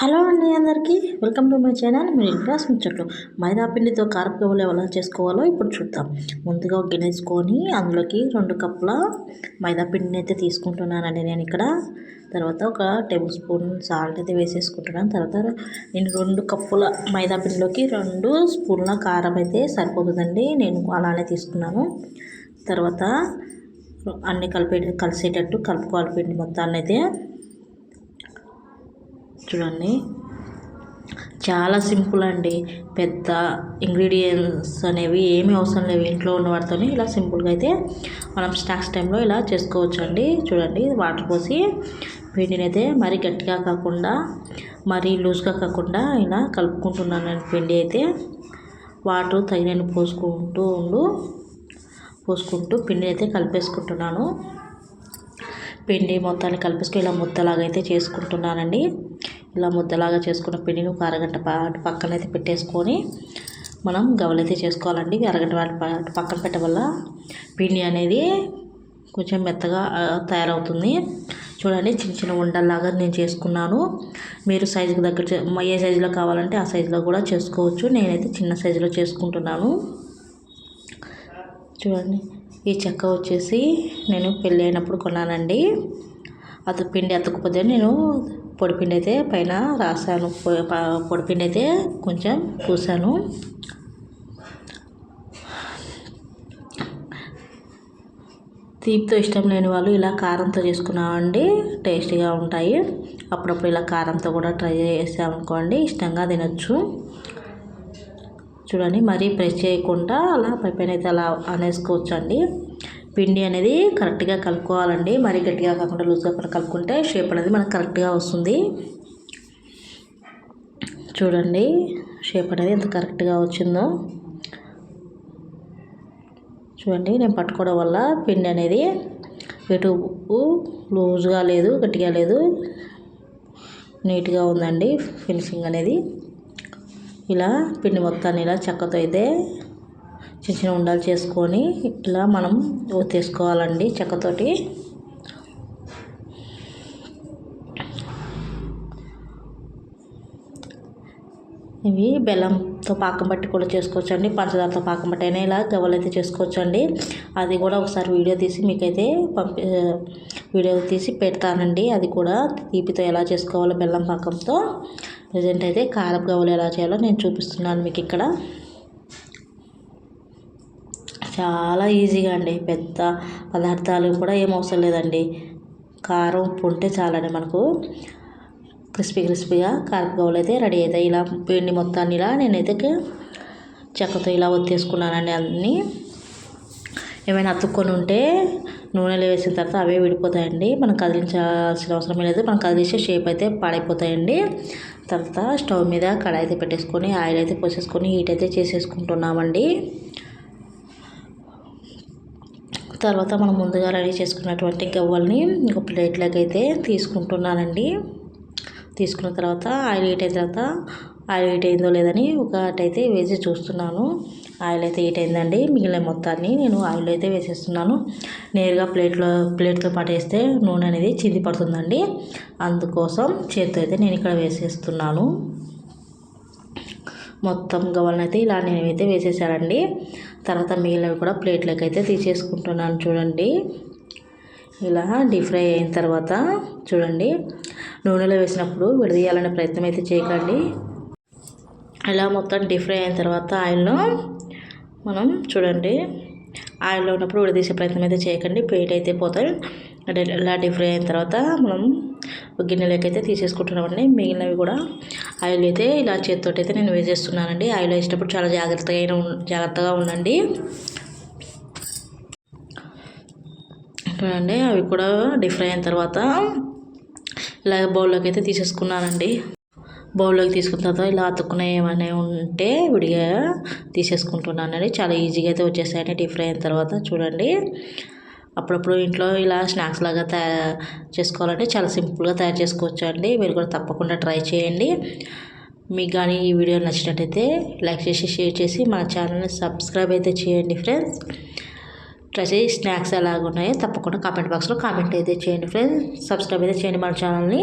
Hello అండి అందరికీ. Welcome to my channel. మీరు ఇంట్రెస్ ముచ్చట్లు. మైదా పిండితో ఎలా చేసుకోవాలో ఇప్పుడు చూద్దాం. ముందుగా ఒక అందులోకి రెండు కప్పుల మైదా పిండిని అయితే తీసుకుంటున్నానండి నేను ఇక్కడ. తర్వాత ఒక టేబుల్ స్పూన్ సాల్ట్ అయితే వేసేసుకుంటున్నాను. తర్వాత నేను రెండు కప్పుల మైదా పిండిలోకి రెండు స్పూన్ల కారం అయితే సరిపోతుందండి. నేను అలానే తీసుకున్నాను. తర్వాత అన్నీ కలిపే కలిసేటట్టు కలుపుకోవాలి పిండి మొత్తాన్ని అయితే చూడండి. చాలా సింపుల్ అండి. పెద్ద ఇంగ్రీడియంట్స్ అనేవి ఏమి అవసరం లేవు ఇంట్లో ఉన్న వాటితో ఇలా సింపుల్గా అయితే మనం స్నాక్స్ టైంలో ఇలా చేసుకోవచ్చు అండి చూడండి వాటర్ పోసి పిండిని అయితే మరీ గట్టిగా కాకుండా మరీ లూజ్గా కాకుండా ఇలా కలుపుకుంటున్నాను పిండి అయితే. వాటర్ తగిన పోసుకుంటూ ఉండు పోసుకుంటూ పిండిని అయితే కలిపేసుకుంటున్నాను. పిండి మొత్తాన్ని కలిపేసుకుని ఇలా ముద్దలాగా అయితే చేసుకుంటున్నానండి. ఇలా ముద్దలాగా చేసుకున్న పిండిని ఒక అరగంట పాటు పక్కన అయితే పెట్టేసుకొని మనం గవలైతే చేసుకోవాలండి. అరగంట పాటు పక్కన పెట్టడం వల్ల పిండి అనేది కొంచెం మెత్తగా తయారవుతుంది. చూడండి చిన్న చిన్న ఉండల్లాగా నేను చేసుకున్నాను. మీరు సైజుకి దగ్గర ఏ సైజులో కావాలంటే ఆ సైజులో కూడా చేసుకోవచ్చు. నేనైతే చిన్న సైజులో చేసుకుంటున్నాను. చూడండి ఈ చెక్క వచ్చేసి నేను పెళ్ళి అయినప్పుడు కొన్నానండి. అది పిండి అతుక్కుపోతే నేను పొడిపిండి అయితే పైన రాసాను పొడిపిండి అయితే కొంచెం పూసాను. తీపితో ఇష్టం లేని వాళ్ళు ఇలా కారంతో చేసుకున్నామండి టేస్టీగా ఉంటాయి. అప్పుడప్పుడు ఇలా కారంతో కూడా ట్రై చేసామనుకోండి ఇష్టంగా తినచ్చు. చూడండి మరీ ప్రెస్ చేయకుండా అలా పైపైన అయితే అలా అనేసుకోవచ్చు అండి పిండి అనేది కరెక్ట్గా కలుపుకోవాలండి. మరీ గట్టిగా కాకుండా లూజ్గా కూడా కలుపుకుంటే షేప్ అనేది మనకు కరెక్ట్గా వస్తుంది. చూడండి షేప్ అనేది ఎంత కరెక్ట్గా వచ్చిందో. చూడండి నేను పట్టుకోవడం వల్ల పిండి అనేది ఎటు లూజ్గా లేదు గట్టిగా లేదు. నీట్గా ఉందండి ఫినిషింగ్ అనేది. ఇలా పిండి మొత్తాన్ని ఇలా చెక్కతో అయితే చిన్న చిన్న ఉండాలు చేసుకొని ఇట్లా మనం తీసుకోవాలండి చెక్కతోటి. ఇవి బెల్లంతో పాకం బట్టి కూడా చేసుకోవచ్చు అండి పంచదారతో పాకం బట్టి అయినా ఇలా గవ్వలు అయితే చేసుకోవచ్చు అండి అది కూడా ఒకసారి వీడియో తీసి మీకైతే పంపి వీడియో తీసి పెడతానండి. అది కూడా తీపితో ఎలా చేసుకోవాలో బెల్లం పాకంతో. ప్రజెంట్ అయితే కారపు గవ్వలు ఎలా చేయాలో నేను చూపిస్తున్నాను మీకు ఇక్కడ. చాలా ఈజీగా అండి. పెద్ద పదార్థాలు కూడా ఏం అవసరం లేదండి. కారం ఉప్పు ఉంటే చాలండి మనకు. క్రిస్పీ క్రిస్పీగా కారపగౌలు అయితే రెడీ అవుతాయి ఇలా పిండి మొత్తాన్ని ఇలా నేనైతే చెక్కతో ఇలా ఒత్తేసుకున్నానండి అన్నీ. ఏమైనా అతుక్కొని ఉంటే నూనెలో వేసిన తర్వాత అవే విడిపోతాయండి. మనం కదిలించాల్సిన అవసరం లేదు. మనం కదిలిస్తే షేప్ అయితే పాడైపోతాయండి. తర్వాత స్టవ్ మీద కడాయి అయితే పెట్టేసుకొని ఆయిల్ అయితే పోసేసుకొని హీట్ అయితే చేసేసుకుంటున్నామండి. తర్వాత మనం ముందుగా రెడీ చేసుకున్నటువంటి గవ్వల్ని ఒక ప్లేట్లోకి అయితే తీసుకుంటున్నానండి. తీసుకున్న తర్వాత ఆయిల్ హీట్ అయిన తర్వాత ఆయిల్ హీట్ అయిందో లేదని ఒకటైతే వేసి చూస్తున్నాను. ఆయిల్ అయితే హీట్ అయిందండి. మిగిలిన మొత్తాన్ని నేను ఆయిల్ అయితే వేసేస్తున్నాను. నేరుగా ప్లేట్లో ప్లేట్తో పాటు వేస్తే నూనె అనేది చింది పడుతుందండి. అందుకోసం చేతితో అయితే నేను ఇక్కడ వేసేస్తున్నాను. మొత్తం గవ్వలనైతే ఇలా నేనైతే వేసేసానండి. తర్వాత మిగిలినవి కూడా ప్లేట్లోకి అయితే తీసేసుకుంటున్నాను చూడండి. ఇలా డీప్ ఫ్రై అయిన తర్వాత చూడండి నూనెలో వేసినప్పుడు విడదీయాలనే ప్రయత్నం అయితే చేయకండి. ఇలా మొత్తం డీప్ ఫ్రై అయిన తర్వాత ఆయిల్లో మనం చూడండి ఆయిల్లో ఉన్నప్పుడు విడదీసే ప్రయత్నం అయితే చేయకండి పెయిట్ అయితే పోతాయి. ఇలా డీప్ ఫ్రై అయిన తర్వాత మనం గిన్నెలోకి అయితే తీసేసుకుంటున్నామండి. మిగిలినవి కూడా ఆయిల్ అయితే ఇలా చేతితో అయితే నేను వేసేస్తున్నానండి. ఆయిల్ వేసేటప్పుడు చాలా జాగ్రత్తగా జాగ్రత్తగా ఉండండి. చూడండి అవి కూడా డీప్ ఫ్రై అయిన తర్వాత ఇలా బౌల్లోకి అయితే తీసేసుకున్నానండి. బౌల్లోకి తీసుకున్న తర్వాత ఇలా అతుక్కునే ఏమైనా ఉంటే విడిగా తీసేసుకుంటున్నానండి. చాలా ఈజీగా అయితే వచ్చేసాయండి డీప్ ఫ్రై అయిన తర్వాత చూడండి. అప్పుడప్పుడు ఇంట్లో ఇలా స్నాక్స్ లాగా తయారు చేసుకోవాలంటే చాలా సింపుల్గా తయారు చేసుకోవచ్చు అండి మీరు కూడా తప్పకుండా ట్రై చేయండి. మీకు కానీ ఈ వీడియో నచ్చినట్టయితే లైక్ చేసి షేర్ చేసి మన ఛానల్ని సబ్స్క్రైబ్ అయితే చేయండి ఫ్రెండ్స్. ట్రై చేసి స్నాక్స్ ఎలాగున్నాయో తప్పకుండా కామెంట్ బాక్స్లో కామెంట్ అయితే చేయండి ఫ్రెండ్స్. సబ్స్క్రైబ్ అయితే చేయండి మన ఛానల్ని.